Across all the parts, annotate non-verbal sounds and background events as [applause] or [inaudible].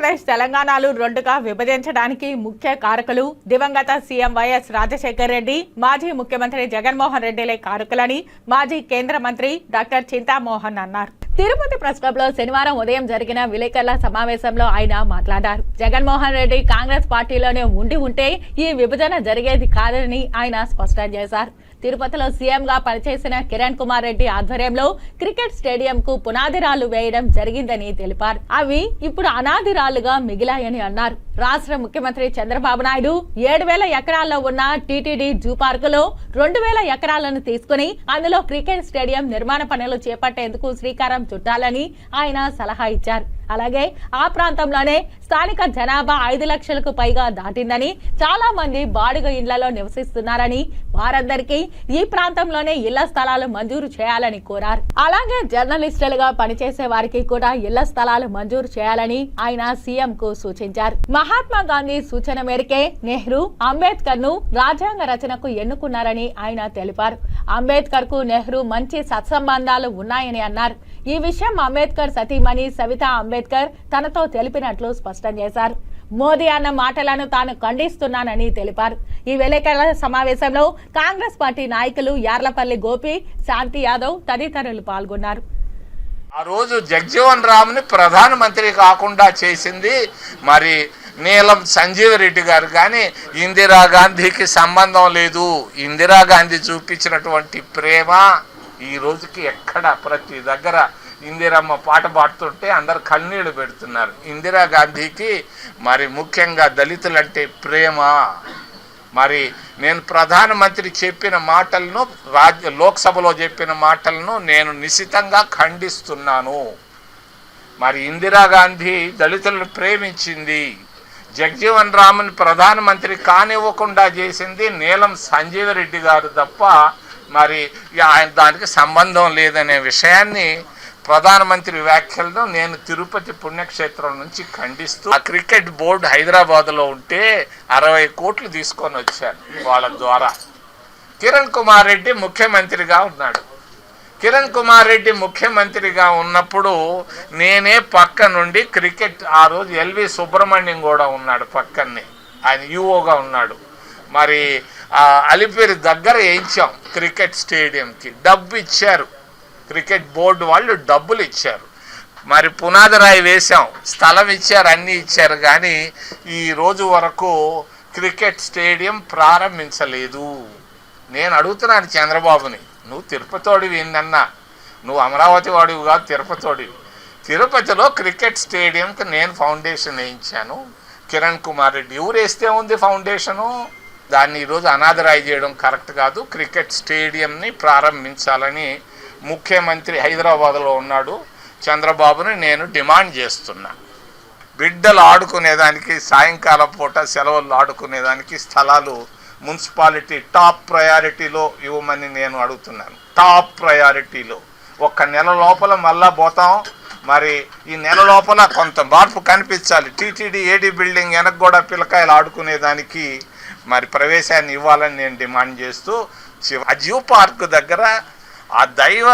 ఆంధ్రప్రదేశ్ తెలంగాణలు రెండుగా విభజించడానికి ముఖ్య కారకులు దివంగత సీఎం వైఎస్ రాజశేఖర్ రెడ్డి మాజీ ముఖ్యమంత్రి జగన్మోహన్ రెడ్డిలే కారకులని మాజీ కేంద్ర మంత్రి డాక్టర్ చింతామోహన్ అన్నారు. తిరుపతి ప్రెస్ క్లబ్లో శనివారం ఉదయం జరిగిన విలేకరుల సమావేశంలో ఆయన మాట్లాడారు. జగన్మోహన్ రెడ్డి కాంగ్రెస్ పార్టీలోనే ఉండి ఉంటే ఈ విభజన జరిగేది కాదని ఆయన స్పష్టం చేశారు. తిరుపతిలో సీఎం గా పనిచేసిన కిరణ్ కుమార్ రెడ్డి ఆధ్వర్యంలో క్రికెట్ స్టేడియంకు పునాదిరాలు వేయడం జరిగిందని తెలిపారు. అవి ఇప్పుడు అనాదిరాలుగా మిగిలాయని అన్నారు. రాష్ట్ర ముఖ్యమంత్రి చంద్రబాబు నాయుడు ఏడు వేల ఎకరాల్లో ఉన్న టీటీడీ జూ పార్కులో రెండు వేల ఎకరాలను తీసుకుని అందులో క్రికెట్ స్టేడియం నిర్మాణ పనులు చేపట్టేందుకు శ్రీకారం చుట్టాలని ఆయన సలహా ఇచ్చారు. అలాగే ఆ ప్రాంతంలోనే స్థానిక జనాభా ఐదు లక్షలకు పైగా దాటిందని చాలా మంది బాడుగ ఇళ్ళలో నివసిస్తున్నారని వారందరికీ ఈ ప్రాంతంలోనే ఇళ్ళ స్థలాలు మంజూరు చేయాలని కోరారు. అలాగే జర్నలిస్టులుగా పనిచేసే వారికి కూడా ఇళ్ళ స్థలాలు మంజూరు చేయాలని ఆయన సీఎం కు సూచించారు. మహాత్మా గాంధీ సూచన మేరకే నెహ్రూ అంబేద్కర్ను రాజ్యాంగ రచనకు ఎన్నుకున్నారని ఆయన తెలిపారు. అంబేద్కర్కు నెహ్రూ మంచి సత్సంబంధాలు ఉన్నాయని అన్నారు. ఈ విషయం అంబేద్కర్ సతీమణి సవిత అంబేద్కర్ తనతో తెలిపినట్లు స్పష్టం చేశారు. మోదీ అన్న మాటలను తాను ఖండిస్తున్నానని తెలిపారు. ఈ విలేకరుల సమావేశంలో కాంగ్రెస్ పార్టీ నాయకులు యార్లపల్లి గోపి శాంతి యాదవ్ తదితరులు పాల్గొన్నారు. ఆ రోజు జగ్జీవన్ రామ్ని ప్రధానమంత్రి కాకుండా చేసింది మరి నీలం సంజీవ రెడ్డి గారు కానీ ఇందిరాగాంధీకి సంబంధం లేదు. ఇందిరాగాంధీ చూపించినటువంటి ప్రేమ ఈ రోజుకి ఎక్కడ? ప్రతి దగ్గర ఇందిరమ్మ పాట పాడుతుంటే అందరు కన్నీళ్ళు పెడుతున్నారు. ఇందిరాగాంధీకి మరి ముఖ్యంగా దళితులంటే ప్రేమ. మరి నేను ప్రధానమంత్రి చెప్పిన మాటలను రాజ్య లోక్సభలో చెప్పిన మాటలను నేను నిశితంగా ఖండిస్తున్నాను. మరి ఇందిరాగాంధీ దళితులను ప్రేమించింది. జగజీవన్ రామన్ ప్రధానమంత్రి కానివ్వకుండా చేసింది నీలం సంజీవరెడ్డి గారు తప్ప మరి ఆయన దానికి సంబంధం లేదనే విషయాన్ని ప్రధానమంత్రి వ్యాఖ్యలను నేను తిరుపతి పుణ్యక్షేత్రం నుంచి ఖండిస్తూ ఆ క్రికెట్ బోర్డు హైదరాబాద్లో ఉంటే అరవై కోట్లు తీసుకొని వచ్చాను వాళ్ళ ద్వారా. కిరణ్ కుమార్ రెడ్డి ముఖ్యమంత్రిగా ఉన్నాడు. కిరణ్ కుమార్ రెడ్డి ముఖ్యమంత్రిగా ఉన్నప్పుడు నేనే పక్క నుండి క్రికెట్ ఆ రోజు ఎల్వి సుబ్రహ్మణ్యం కూడా ఉన్నాడు పక్కనే. ఆయన యూఓగా ఉన్నాడు. మరి అలిపిరి దగ్గర వేయించాం క్రికెట్ స్టేడియంకి. డబ్బు ఇచ్చారు. క్రికెట్ బోర్డు వాళ్ళు డబ్బులు ఇచ్చారు. మరి పునాదిరాయి వేశాం. స్థలం ఇచ్చారు అన్నీ ఇచ్చారు. కానీ ఈ రోజు వరకు క్రికెట్ స్టేడియం ప్రారంభించలేదు. నేను అడుగుతున్నాను చంద్రబాబుని. నువ్వు తిరుపతోడివి ఏందన్నా నువ్వు అమరావతి వాడివి కాదు తిరుపతోడివి తిరుపతిలో క్రికెట్ స్టేడియంకి నేను ఫౌండేషన్ వేయించాను. కిరణ్ కుమార్ రెడ్డి ఊరేస్తే ఉంది ఫౌండేషను. దాన్ని ఈరోజు అనాథరాయి చేయడం కరెక్ట్ కాదు. క్రికెట్ స్టేడియంని ప్రారంభించాలని ముఖ్యమంత్రి హైదరాబాద్లో ఉన్నాడు. చంద్రబాబుని నేను డిమాండ్ చేస్తున్నా. బిడ్డలు ఆడుకునేదానికి సాయంకాలం పూట సెలవులు ఆడుకునేదానికి స్థలాలు మున్సిపాలిటీ టాప్ ప్రయారిటీలో ఇవ్వమని నేను అడుగుతున్నాను. టాప్ ప్రయారిటీలో. ఒక్క నెల లోపల మళ్ళా పోతాం. మరి ఈ నెల లోపల కొంత మార్పు కనిపించాలి. టీటీడీ ఏడీ బిల్డింగ్ వెనక కూడా పిల్లకాయలు ఆడుకునేదానికి మరి ప్రవేశాన్ని ఇవ్వాలని నేను డిమాండ్ చేస్తూ శివ ఆ జూ పార్క్ దగ్గర ఆ దైవ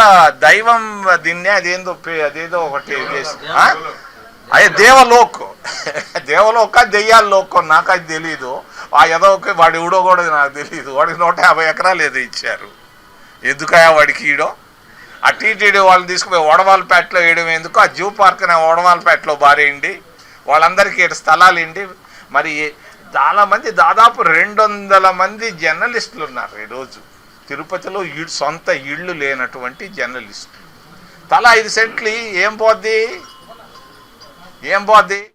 దైవం దీన్నే అదేందో అదేదో ఒకటి చేసి అదే దేవలోక్. [laughs] దేవలోక దెయ్యాల లోకం నాకు అది తెలీదు. ఆ ఎదవకి వాడి ఎవడో కూడా నాకు తెలియదు వాడికి నూట యాభై ఎకరాలు ఏదో ఇచ్చారు. ఎందుకయా వాడికి ఈడో? ఆ టీటీడీ వాళ్ళని తీసుకుపోయి ఓడవాలపేటలో వేయడం ఎందుకు? ఆ జూ పార్క్ ఓడవాలపేటలో బారేయండి. వాళ్ళందరికీ ఇటు స్థలాలు ఏంటి? మరి చాలామంది దాదాపు రెండు వందల మంది జర్నలిస్టులు ఉన్నారు ఈరోజు. తిరుపతిలో ఈ- సొంత ఇళ్ళు లేనటువంటి జర్నలిస్టులు. తలా ఐదు సెంట్లు ఏం పోద్ది? ఏం పోద్ది?